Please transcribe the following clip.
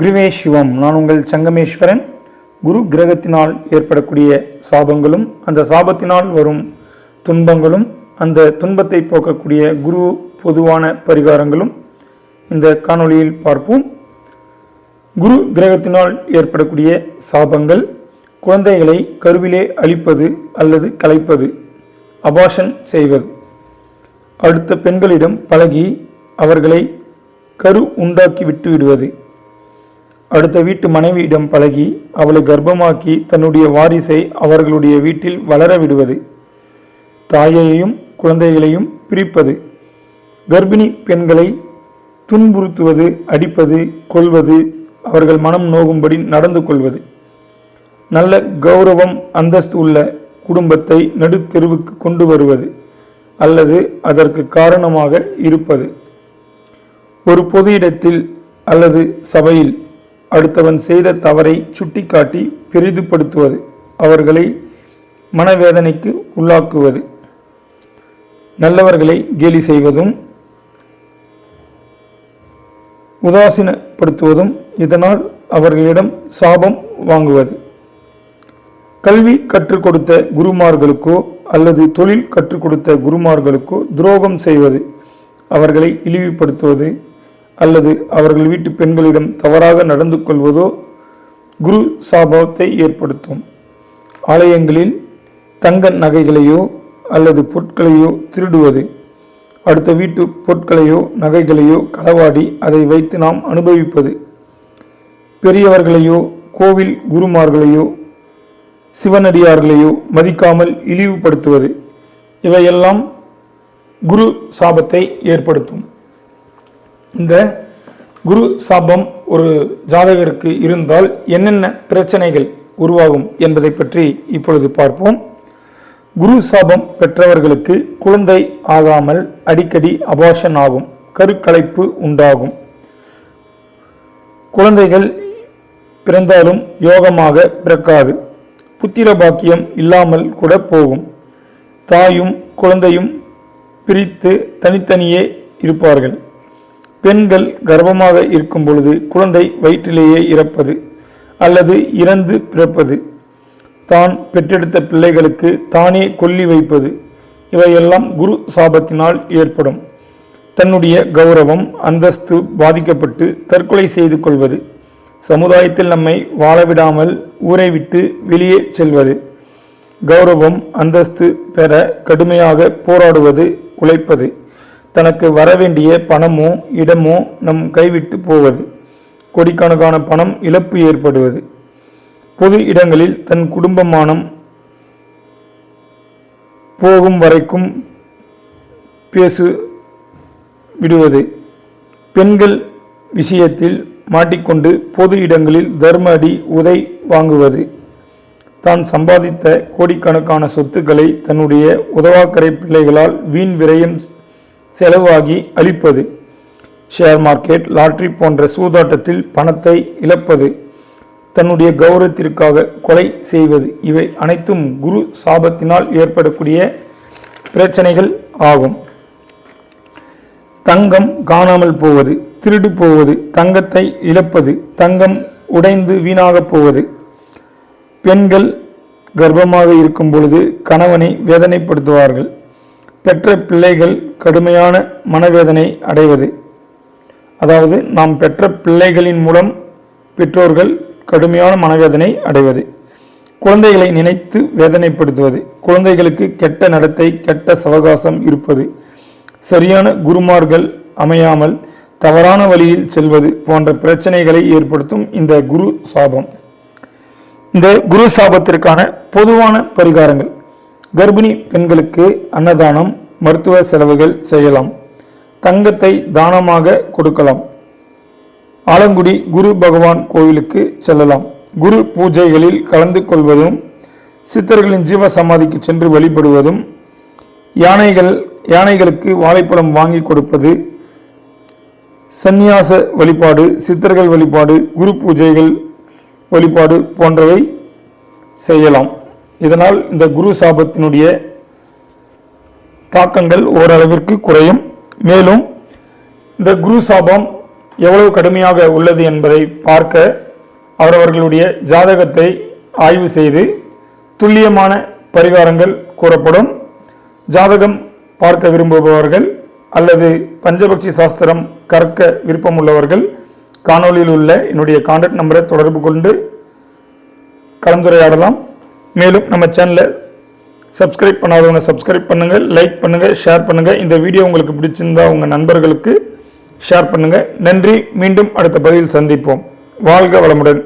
குருவே சிவம் நான் உங்கள் சங்கமேஸ்வரன். குரு கிரகத்தினால் ஏற்படக்கூடிய சாபங்களும் அந்த சாபத்தினால் வரும் துன்பங்களும் அந்த துன்பத்தை போக்கக்கூடிய குரு பொதுவான பரிகாரங்களும் இந்த காணொளியில் பார்ப்போம். குரு கிரகத்தினால் ஏற்படக்கூடிய சாபங்கள் குழந்தைகளை கருவிலே அழிப்பது அல்லது கலைப்பது அபாஷன் செய்வது. அடுத்த பெண்களிடம் பழகி அவர்களை கரு உண்டாக்கி விட்டு விடுவது. அடுத்த வீட்டு மனைவியிடம் பழகி அவளை கர்ப்பமாக்கி தன்னுடைய வாரிசை அவர்களுடைய வீட்டில் வளர விடுவது தாயையும் குழந்தைகளையும் பிரிப்பது கர்ப்பிணி பெண்களை துன்புறுத்துவது அடிப்பது கொள்வது அவர்கள் மனம் நோகும்படி நடந்து கொள்வது. நல்ல கௌரவம் அந்தஸ்து உள்ள குடும்பத்தை நடுத்தெருவுக்கு கொண்டு வருவது அல்லது அதற்கு காரணமாக இருப்பது. ஒரு பொது இடத்தில் அல்லது சபையில் அடுத்தவன் செய்த தவறை சுட்டிக்காட்டி பெரிதுபடுத்துவது அவர்களை மனவேதனைக்கு உள்ளாக்குவது. நல்லவர்களை கேலி செய்வதும் உதாசீனப்படுத்துவதும் இதனால் அவர்களிடம் சாபம் வாங்குவது. கல்வி கற்றுக் கொடுத்த குருமார்களுக்கோ அல்லது தொழில் கற்றுக் கொடுத்த குருமார்களுக்கோ துரோகம் செய்வது அவர்களை இழிவுபடுத்துவது. அல்லது அவர்கள் வீட்டு பெண்களிடம் தவறாக நடந்து கொள்வதோ குரு சாபத்தை ஏற்படுத்தும். ஆலயங்களில் தங்க நகைகளையோ அல்லது பொருட்களையோ திருடுவது அடுத்த வீட்டு பொருட்களையோ நகைகளையோ களவாடி அதை வைத்து நாம் அனுபவிப்பது பெரியவர்களையோ கோவில் குருமார்களையோ சிவனடியார்களையோ மதிக்காமல் இழிவுபடுத்துவது இவையெல்லாம் குரு சாபத்தை ஏற்படுத்தும். இந்த குரு சாபம் ஒரு ஜாதகருக்கு இருந்தால் என்னென்ன பிரச்சனைகள் உருவாகும் என்பதை பற்றி இப்பொழுது பார்ப்போம். குரு சாபம் பெற்றவர்களுக்கு குழந்தை ஆகாமல் அடிக்கடி அபாஷன் ஆகும் கருக்கலைப்பு உண்டாகும். குழந்தைகள் பிறந்தாலும் யோகமாக பிறக்காது. புத்திர பாக்கியம் இல்லாமல் கூட போகும். தாயும் குழந்தையும் பிரித்து தனித்தனியே இருப்பார்கள். பெண்கள் கர்ப்பமாக இருக்கும் பொழுது குழந்தை வயிற்றிலேயே இறப்பது அல்லது இறந்து பிறப்பது. தான் பெற்றெடுத்த பிள்ளைகளுக்கு தானே கொல்லி வைப்பது. இவையெல்லாம் குரு சாபத்தினால் ஏற்படும். தன்னுடைய கௌரவம் அந்தஸ்து பாதிக்கப்பட்டு தற்கொலை செய்து கொள்வது. சமுதாயத்தில் நம்மை வாழவிடாமல் ஊரை விட்டு வெளியே செல்வது. கௌரவம் அந்தஸ்து பெற கடுமையாக போராடுவது உழைப்பது. தனக்கு வரவேண்டிய பணமோ இடமோ நம் கைவிட்டு போவது. கோடிக்கணக்கான பணம் இழப்பு ஏற்படுவது. பொது இடங்களில் தன் குடும்பமானம் போகும் வரைக்கும் பேசு விடுவது. பெண்கள் விஷயத்தில் மாட்டிக்கொண்டு பொது இடங்களில் தர்ம அடி உதை வாங்குவது. தான் சம்பாதித்த கோடிக்கணக்கான சொத்துக்களை தன்னுடைய உதவாக்கரை பிள்ளைகளால் வீண் விரயம் செலவாகி அழிப்பது. ஷேர் மார்க்கெட் லாட்ரி போன்ற சூதாட்டத்தில் பணத்தை இழப்பது. தன்னுடைய கௌரவத்திற்காக கொலை செய்வது. இவை அனைத்தும் குரு சாபத்தினால் ஏற்படக்கூடிய பிரச்சனைகள் ஆகும். தங்கம் காணாமல் போவது திருடு போவது தங்கத்தை இழப்பது தங்கம் உடைந்து வீணாகப் போவது. பெண்கள் கர்ப்பமாக இருக்கும் பொழுது கணவனை வேதனைப்படுத்துவார்கள். பெற்ற பிள்ளைகள் கடுமையான மனவேதனை அடைவது. அதாவது நாம் பெற்ற பிள்ளைகளின் மூலம் பெற்றோர்கள் கடுமையான மனவேதனை அடைவது. குழந்தைகளை நினைத்து வேதனைப்படுத்துவது. குழந்தைகளுக்கு கெட்ட நடத்தை கெட்ட சவகாசம் இருப்பது. சரியான குருமார்கள் அமையாமல் தவறான வழியில் செல்வது போன்ற பிரச்சனைகளை ஏற்படுத்தும் இந்த குரு சாபம். இந்த குரு சாபத்திற்கான பொதுவான பரிகாரங்கள். கர்ப்பிணி பெண்களுக்கு அன்னதானம் மருத்துவ செலவுகள் செய்யலாம். தங்கத்தை தானமாக கொடுக்கலாம். ஆலங்குடி குரு பகவான் கோவிலுக்கு செல்லலாம். குரு பூஜைகளில் கலந்து கொள்வதும் சித்தர்களின் ஜீவ சமாதிக்கு சென்று வழிபடுவதும் யானைகள் யானைகளுக்கு வாழைப்பழம் வாங்கி கொடுப்பது சந்நியாச வழிபாடு சித்தர்கள் வழிபாடு குரு பூஜைகள் வழிபாடு போன்றவை செய்யலாம். இதனால் இந்த குரு சாபத்தினுடைய தாக்கங்கள் ஓரளவிற்கு குறையும். மேலும் இந்த குரு சாபம் எவ்வளவு கடுமையாக உள்ளது என்பதை பார்க்க அவரவர்களுடைய ஜாதகத்தை ஆய்வு செய்து துல்லியமான பரிகாரங்கள் கூறப்படும். ஜாதகம் பார்க்க விரும்புபவர்கள் அல்லது பஞ்சபக்ஷி சாஸ்திரம் கற்க விருப்பம் உள்ளவர்கள் காணொளியில் உள்ள என்னுடைய கான்டாக்ட் நம்பரை தொடர்பு கொண்டு கலந்துரையாடலாம். மேலும் நம்ம சேனலை சப்ஸ்கிரைப் பண்ணாதவங்க சப்ஸ்கிரைப் பண்ணுங்கள் லைக் பண்ணுங்கள் ஷேர் பண்ணுங்கள் இந்த வீடியோ உங்களுக்கு பிடிச்சிருந்தா உங்கள் நண்பர்களுக்கு ஷேர் பண்ணுங்கள் நன்றி மீண்டும் அடுத்த பதிவில் சந்திப்போம். வாழ்க வளமுடன்.